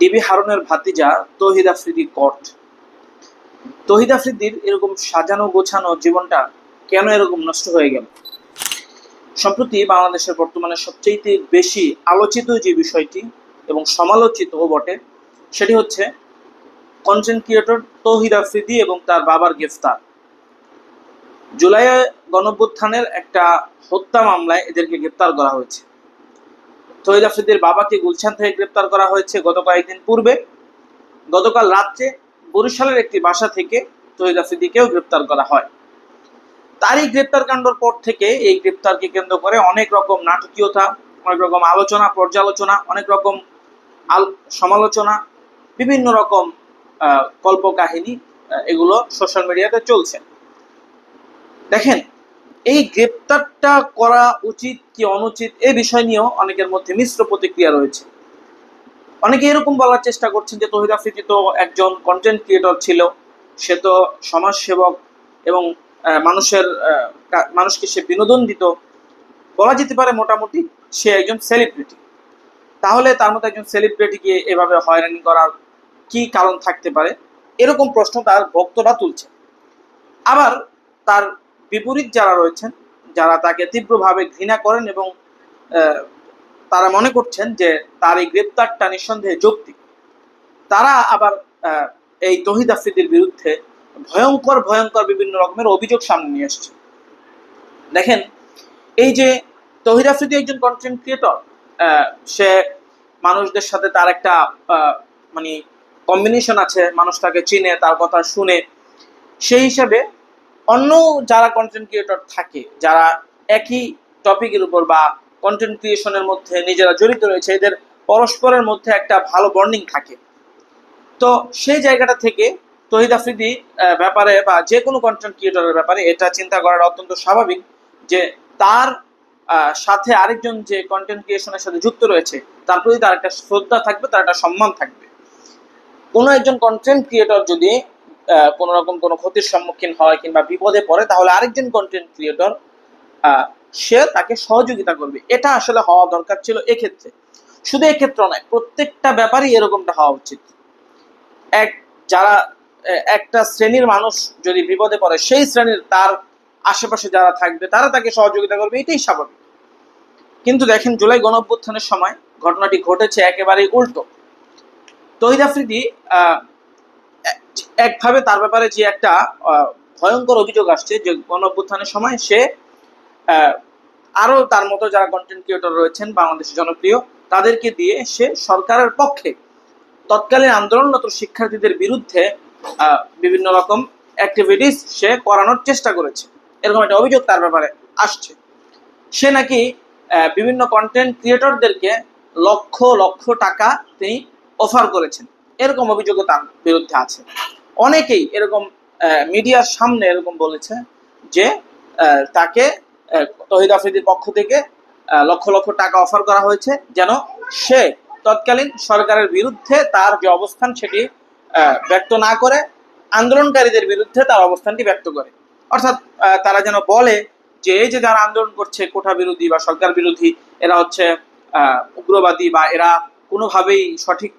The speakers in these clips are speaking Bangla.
ডিবি হারুনের ভাতিজা তহিদ আফ্রিদি কট। তহিদ আফ্রিদির এরকম সাজানো গোছানো জীবনটা কেন এরকম নষ্ট হয়ে গেল? সম্প্রতি বাংলাদেশের বর্তমানে সবচেয়ে বেশি আলোচিত যে বিষয়টি এবং সমালোচিতও বটে, সেটি হচ্ছে কন্টেন্ট ক্রিয়েটর তৌহিদ আফ্রিদি এবং তার বাবার গ্রেফতার। জুলাই গণভ্যুত্থানের একটা হত্যা মামলায় এদেরকে গ্রেপ্তার করা হয়েছে। তহিদ বাবাকে গুলশান থেকে গ্রেপ্তার করা হয়েছে গত কয়েকদিন পূর্বে। গতকাল রাত্রে বরিশালের একটি বাসা থেকে তহিদ আফ্রিদিকেও গ্রেপ্তার করা হয়। তারই গ্রেপ্তার কাণ্ডর পর থেকে এই গ্রেপ্তারকে কেন্দ্র করে অনেক রকম নাটকীয়তা, অনেক রকম আলোচনা, পর্যালোচনা, অনেক রকম সমালোচনা, বিভিন্ন রকম কল্পকাহিনী এগুলো সোশ্যাল মিডিয়াতে চলছে। দেখেন এই গ্রেপ্তারটা করা উচিত কি অনুচিত এই বিষয় নিয়েও অনেকের মধ্যে মিশ্র প্রতিক্রিয়া রয়েছে। অনেকে এরকম বলার চেষ্টা করছেন যে তহিদ আফ্রিদি তো একজন কন্টেন্ট ক্রিয়েটর ছিল, সে তো সমাজসেবক এবং মানুষের মানুষকে সে বিনোদন দিত। বলা যেতে পারে মোটামুটি সে একজন সেলিব্রিটি তাহলে তার মতো একজন সেলিব্রিটিকে এভাবে হয়রানি করার কি কারণ থাকতে পারে? এরকম প্রশ্ন তার ভক্তরা তুলছে আবার তার বিপরীত যারা রয়েছেন, যারা তাকে তীব্রভাবে ঘৃণা করেন এবং তারা মনে করছেন যে তার এই গ্রেপ্তারটা নিঃসন্দেহে যৌক্তিক। তারা আবার এই তহিদ আফ্রিদির বিরুদ্ধে ভয়ঙ্কর ভয়ঙ্কর বিভিন্ন রকমের অভিযোগ সামনে নিয়ে আসছে দেখেন, এই যে তহিদ আফ্রিদি একজন কন্টেন্ট ক্রিয়েটর সে মানুষদের সাথে তার একটা মানে কম্বিনেশন আছে, মানুষ তাকে চিনে, তার কথা শুনে। সেই হিসাবে অন্য যারা কন্টেন্ট ক্রিয়েটর থাকে, যারা একই টপিকের উপর বা কন্টেন্ট ক্রিয়েশনের মধ্যে নিজেরা জড়িত রয়েছে, এদের পরস্পরের মধ্যে একটা ভালো বন্ডিং থাকে। তো সেই জায়গাটা থেকে তহিদ আফ্রিদি ব্যাপারে বা যে কোনো কন্টেন্ট ক্রিয়েটরের ব্যাপারে এটা চিন্তা করাটা অত্যন্ত স্বাভাবিক যে তার সাথে আরেকজন যে কন্টেন্ট ক্রিয়েশনের সাথে যুক্ত রয়েছে, তার প্রতি তার একটা শ্রদ্ধা থাকবে, তার একটা সম্মান থাকবে। কোনো একজন কন্টেন্ট ক্রিয়েটর যদি কোনো রকম কোনো ক্ষতির সম্মুখীন হয় কিংবা বিপদে পড়ে, তাহলে আরেকজন কন্টেন্ট ক্রিয়েটর সে তাকে সহযোগিতা করবে। এটা আসলে হওয়া দরকার ছিল এক্ষেত্রে। শুধু এক্ষেত্রে নয়, প্রত্যেকটা ব্যাপারই এরকমটা হওয়া উচিত। এক, যারা একটা শ্রেণির মানুষ যদি বিপদে পড়ে, সেই শ্রেণির তার আশেপাশে যারা থাকবে, তারা তাকে সহযোগিতা করবে, এটাই স্বাভাবিক। কিন্তু দেখেন, জুলাই গণঅভ্যুত্থানের সময় ঘটনাটি ঘটেছে একেবারেই উল্টো। তহিদ আফ্রিদি একভাবে তার ব্যাপারে যে একটা ভয়ঙ্কর অভিযোগ আসছে যে গণঅভ্যুত্থানের সময় সে আহ, আরও তার মতো যারা কন্টেন্ট ক্রিয়েটর রয়েছেন বাংলাদেশে জনপ্রিয় তাদেরকে দিয়ে সে সরকারের পক্ষে তৎকালীন আন্দোলনরত শিক্ষার্থীদের বিরুদ্ধে বিভিন্ন রকম অ্যাক্টিভিটিস সে করানোর চেষ্টা করেছে। এরকম একটা অভিযোগ তার ব্যাপারে আসছে। সে নাকি বিভিন্ন কন্টেন্ট ক্রিয়েটরদেরকে লক্ষ লক্ষ টাকা তিনি অফার করেছেন। এরকম অভিযোগও তার বিরুদ্ধে আছে। অনেকেই এরকম মিডিয়ার সামনে এরকম বলেছে যে তাকে তহিদ আফ্রিদির পক্ষ থেকে লক্ষ লক্ষ টাকা অফার করা হয়েছে যেন সে তৎকালীন সরকারের বিরুদ্ধে তার যে অবস্থান সেটি ব্যক্ত না করে, আন্দোলনকারীদের বিরুদ্ধে তার অবস্থানটি ব্যক্ত করে। অর্থাৎ তারা যেন বলে যে, এই যে যারা আন্দোলন করছে কোঠা বিরোধী বা সরকার বিরোধী, এরা হচ্ছে উগ্রবাদী বা এরা কোনোভাবেই সঠিক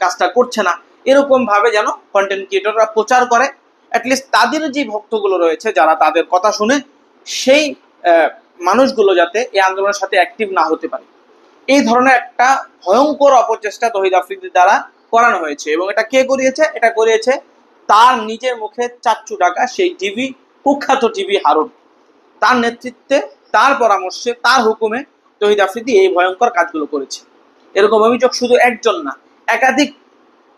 কাজটা করছে না। এরকম ভাবে যেন কন্টেন্ট ক্রিয়েটররা প্রচার করে। অ্যাটলিস্ট তাদের যে ভক্তগুলো রয়েছে, যারা তাদের কথা শুনে সেই মানুষগুলো যাতে এই আন্দোলনের সাথে অ্যাক্টিভ না হতে পারে। এই ধরনের একটা ভয়ঙ্কর অপচেষ্টা তহিদ আফ্রিদির দ্বারা করানো হয়েছে এবং এটা কে করিয়েছে? এটা করিয়েছে তার নিজের মুখে চাচ্চু টাকা সেই টিভি কুখ্যাত টিভি হারুন। তার নেতৃত্বে, তার পরামর্শে, তার হুকুমে তহিদ আফ্রিদি এই ভয়ঙ্কর কাজগুলো করেছে। এরকম অভিযোগ শুধু একজন না, একাধিক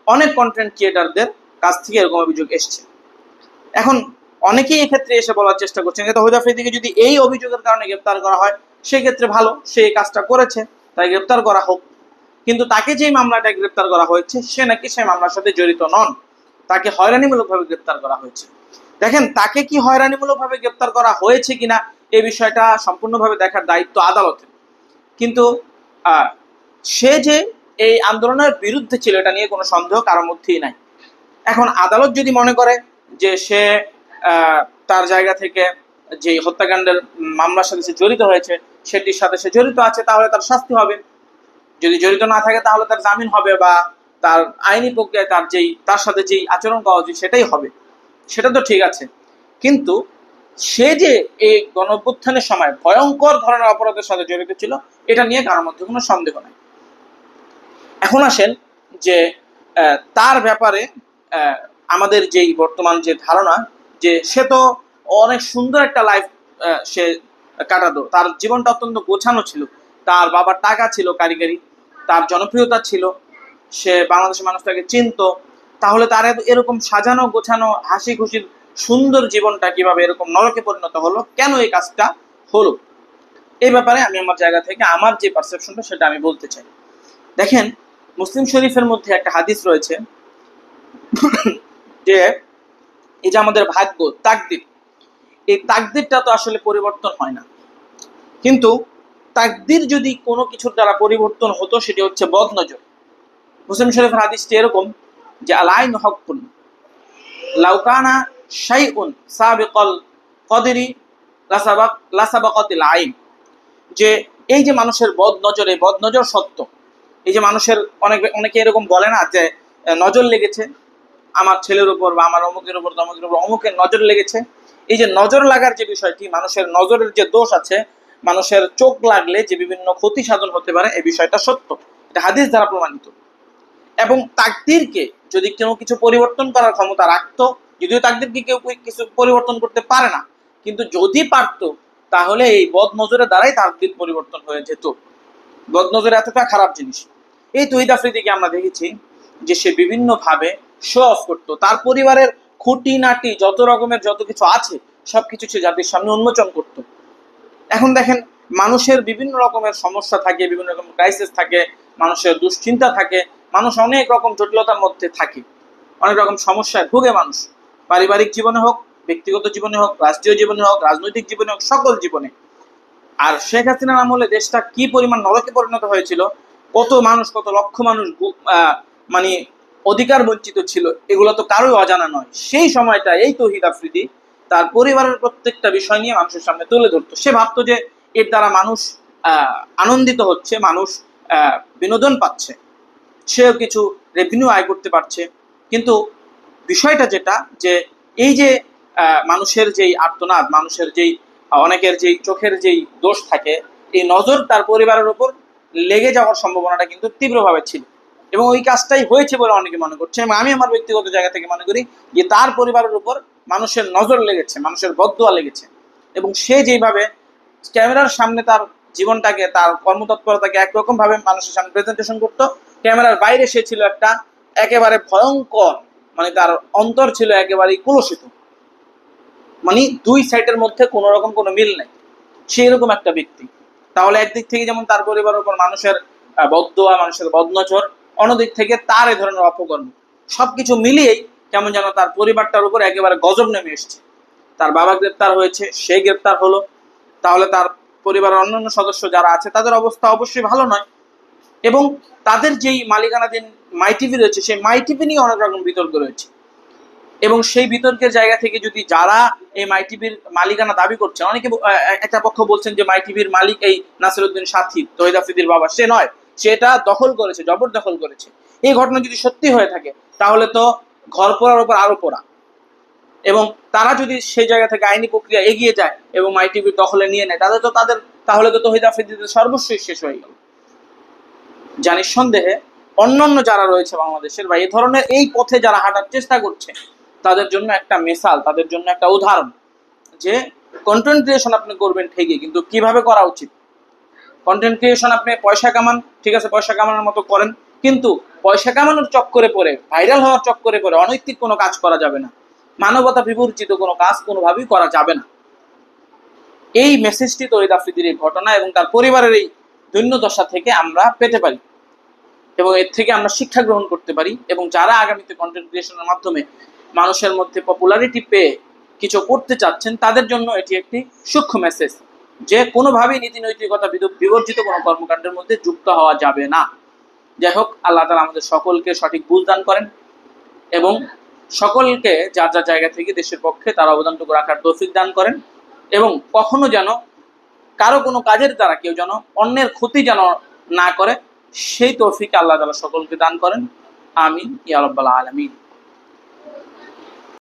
অনেক কন্টেন্ট ক্রিয়েটারদের কাছ থেকে এরকম অভিযোগ এসছে। এখন অনেকেই এক্ষেত্রে এসে বলার চেষ্টা করছেন তহিদ আফ্রিদিকে যদি এই অভিযোগের কারণে গ্রেপ্তার করা হয় সেক্ষেত্রে ভালো, সে এই কাজটা করেছে, তাই গ্রেপ্তার করা হোক। কিন্তু তাকে যেই মামলাটায় গ্রেপ্তার করা হয়েছে, সে নাকি সেই মামলার সাথে জড়িত নন, তাকে হয়রানিমূলকভাবে গ্রেপ্তার করা হয়েছে। দেখেন, তাকে কি হয়রানিমূলকভাবে গ্রেপ্তার করা হয়েছে কিনা এই বিষয়টা সম্পূর্ণভাবে দেখার দায়িত্ব আদালতের। কিন্তু সে যে এই আন্দোলনের বিরুদ্ধে ছিল, এটা নিয়ে কোনো সন্দেহ কারোর মধ্যেই নাই। এখন আদালত যদি মনে করে যে সে তার জায়গা থেকে যে হত্যাকাণ্ডের মামলার সাথে সে জড়িত হয়েছে, সেটির সাথে সে জড়িত আছে, তাহলে তার শাস্তি হবে। যদি জড়িত না থাকে, তাহলে তার জামিন হবে বা তার আইনি প্রক্রিয়ায় তার যেই, তার সাথে যেই আচরণ করা উচিত, সেটাই হবে। সেটা তো ঠিক আছে। কিন্তু সে যে এই গণ অভ্যুত্থানের সময় ভয়ঙ্কর ধরনের অপরাধের সাথে জড়িত ছিল, এটা নিয়ে কারোর মধ্যে কোনো সন্দেহ নাই। এখন আসেন যে তার ব্যাপারে আমাদের যেই বর্তমান যে ধারণা, যে সে তো অনেক সুন্দর একটা লাইফ সে কাটাতো। তার জীবনটা অত্যন্ত গোছানো ছিল। তার বাবার টাকা ছিল কারিগরি, তার জনপ্রিয়তা ছিল, সে বাংলাদেশের মানুষ তাকে চিনত। তাহলে তার এরকম সাজানো, গোছানো হাসি খুশির সুন্দর জীবনটা কীভাবে এরকম নরকে পরিণত হলো, কেন এই কাজটা হলো? এই ব্যাপারে আমি আমার জায়গা থেকে, আমার যে পারসেপশনটা সেটা আমি বলতে চাই। দেখেন মুসলিম শরীফের মধ্যে একটা হাদিস রয়েছে যে এই যে আমাদের ভাগ্য, তাকদির। এই তাকদিরটা তো আসলে পরিবর্তন হয় না। কিন্তু তাকদির যদি কোনো কিছুর দ্বারা পরিবর্তন হতো, সেটি হচ্ছে বদনজর। মুসলিম শরীফের হাদিসটি এরকম যে, আলাইন হকুন লাউকানা শাইউন সাবিকল কদেরি লাসাবাক, লাসাবাকাতিল আইন। যে এই যে মানুষের বদ নজর এই বদ নজর সত্য। এই যে মানুষের অনেক অনেকে এরকম বলে না যে নজর লেগেছে। আমার ছেলের উপর বা আমার অমুকের উপর, তমুকের উপর অমুকের নজর লেগেছে। এই যে নজর লাগার যে বিষয়টি, মানুষের নজরের যে দোষ আছে, মানুষের চোখ লাগলে যে বিভিন্ন ক্ষতি সাধন হতে পারে, এই বিষয়টা সত্য। এটা হাদিস দ্বারা প্রমাণিত। এবং তাকদিরকে যদি কেউ কিছু পরিবর্তন করার ক্ষমতা রাখতো, যদিও তাকদিরকে কেউ কিছু পরিবর্তন করতে পারে না, কিন্তু যদি পারতো, তাহলে এই বদ নজরের দ্বারাই তাকদির পরিবর্তন হয়ে যেত। বদ নজর এতটা খারাপ জিনিস। এই তহিদ আফ্রিদিকে আমরা দেখেছি যে সে বিভিন্নভাবে শো অফ করতো। তার পরিবারের খুঁটি নাটি যত রকমের যত কিছু আছে, সবকিছু সে জাতির সামনে উন্মোচন করতো। এখন দেখেন, মানুষের বিভিন্ন রকমের সমস্যা থাকে, বিভিন্ন রকম ক্রাইসিস থাকে, মানুষের দুশ্চিন্তা থাকে, মানুষ অনেক রকম জটিলতার মধ্যে থাকে। অনেক রকম সমস্যায় ভুগে মানুষ। পারিবারিক জীবনে হোক, ব্যক্তিগত জীবনে হোক, রাষ্ট্রীয় জীবনে হোক, রাজনৈতিক জীবনে হোক, সকল জীবনে। আর শেখ হাসিনার আমলে দেশটা কি পরিমাণ নরকে পরিণত হয়েছিল কত মানুষ, কত লক্ষ মানুষ মানে অধিকার বঞ্চিত ছিল, এগুলো তো কারোই অজানা নয়। সেই সময়টা এই তহিদ আফ্রিদি তার পরিবারের প্রত্যেকটা বিষয় নিয়ে মানুষের সামনে তুলে ধরতো। সে ভাবতো যে এর দ্বারা মানুষ আনন্দিত হচ্ছে, মানুষ বিনোদন পাচ্ছে। সেও কিছু রেভিনিউ আয় করতে পারছে। কিন্তু বিষয়টা যেটা, যে এই যে মানুষের যেই আর্তনাদ, মানুষের যেই, অনেকের যেই চোখের যেই দোষ থাকে, এই নজর তার পরিবারের উপর লেগে যাওয়ার সম্ভাবনাটা কিন্তু তীব্রভাবে ছিল। এবং ওই কাজটাই হয়েছে বলে অনেকে মনে করছে এবং আমি আমার ব্যক্তিগত জায়গা থেকে মনে করি যে তার পরিবারের উপর মানুষের নজর লেগেছে, মানুষের বদুয়া লেগেছে। এবং সে যেভাবে ক্যামেরার সামনে তার জীবনটাকে, তার কর্মতৎপরতাকে একরকম ভাবে মানুষের সামনে প্রেজেন্টেশন করতো, ক্যামেরার বাইরে সে ছিল একটা একেবারে ভয়ঙ্কর মানে তার অন্তর ছিল একেবারেই কুলসিত। মানে দুই সাইডের মধ্যে কোনো রকম কোনো মিল নেই। সেই রকম একটা ব্যক্তি। তাহলে একদিক থেকে যেমন তার পরিবারের উপর মানুষের আহ, বদদোয়া মানুষের বদনজর অন্যদিক থেকে তার এ ধরনের অপকর্ম। সবকিছু মিলিয়েই কেমন যেন তার পরিবারটার উপর একেবারে গজব নেমে এসছে। তার বাবা গ্রেপ্তার হয়েছে সে গ্রেপ্তার হলো। তাহলে তার পরিবারের অন্যান্য সদস্য যারা আছে তাদের অবস্থা অবশ্যই ভালো নয়। এবং তাদের যেই মালিকানাধীন মাই টিভি রয়েছে সেই মাই টিভি নিয়ে অনেক রকম বিতর্ক রয়েছে। এবং সেই বিতর্কের জায়গা থেকে যদি যারা এই মাই টিভির মালিকানা দাবি করছে অনেকে একটা পক্ষ বলছেন যে মাই টিভির মালিক এই নাসিরুদ্দিন সাথী, তহিদ আফ্রিদির বাবা। সে নয়, সে এটা দখল করেছে, জবরদখল করেছে। এই ঘটনা যদি সত্যি হয়ে থাকে, তাহলে তো ঘর পোড়ার উপর আরও পোড়া। এবং তারা যদি সেই জায়গা থেকে আইনি প্রক্রিয়া এগিয়ে যায় এবং মাই টিভির দখলে নিয়ে নেয়, তাহলে তো তাদের, তাহলে তো তহিদ আফ্রিদিদের সর্বস্বই শেষ হয়ে গেল। যা সন্দেহে অন্যান্য যারা রয়েছে বাংলাদেশের বা এই ধরনের এই পথে যারা হাঁটার চেষ্টা করছে তাদের জন্য একটা মেসাল, তাদের জন্য একটা উদাহরণ যে কন্টেন্ট ক্রিয়েশন আপনি করবেন ঠিকই, কিন্তু কীভাবে করা উচিত? কন্টেন্ট ক্রিয়েশন আপনি পয়সা কামান, ঠিক আছে, পয়সা কামানোর মতো করেন, কিন্তু পয়সা কামানোর চক্করে পড়ে ভাইরাল হওয়ার চক্করে পড়ে অনৈতিক কোনো কাজ করা যাবে না। মানবতা বিবর্জিত কোনো কাজ কোনোভাবেই করা যাবে না। এই মেসেজটি তরিদ আফ্রিদির এই ঘটনা এবং তার পরিবারের এই দৈন্যদশা থেকে আমরা পেতে পারি। এবং এর থেকে আমরা শিক্ষা গ্রহণ করতে পারি এবং যারা আগামীতে কন্টেন্ট ক্রিয়েশনের মাধ্যমে মানুষের মধ্যে পপুলারিটি পেয়ে কিছু করতে চাচ্ছেন, তাদের জন্য এটি একটি সূক্ষ্ম মেসেজ যে কোনোভাবেই নীতি নৈতিকতা বিবর্জিত কোনো কর্মকাণ্ডের মধ্যে যুক্ত হওয়া যাবে না। যাই হোক, আল্লাহ তালা আমাদের সকলকে সঠিক বুঝ দান করেন এবং সকলকে যার যার জায়গা থেকে দেশের পক্ষে তার অবদানটুকু রাখার তৌফিক দান করেন এবং কখনো যেন কারও কোনো কাজের দ্বারা কেউ যেন অন্যের ক্ষতি যেন না করে, সেই তৌফিক আল্লাহ তালা সকলকে দান করেন। আমিন, ইয়া রাব্বাল আলামিন।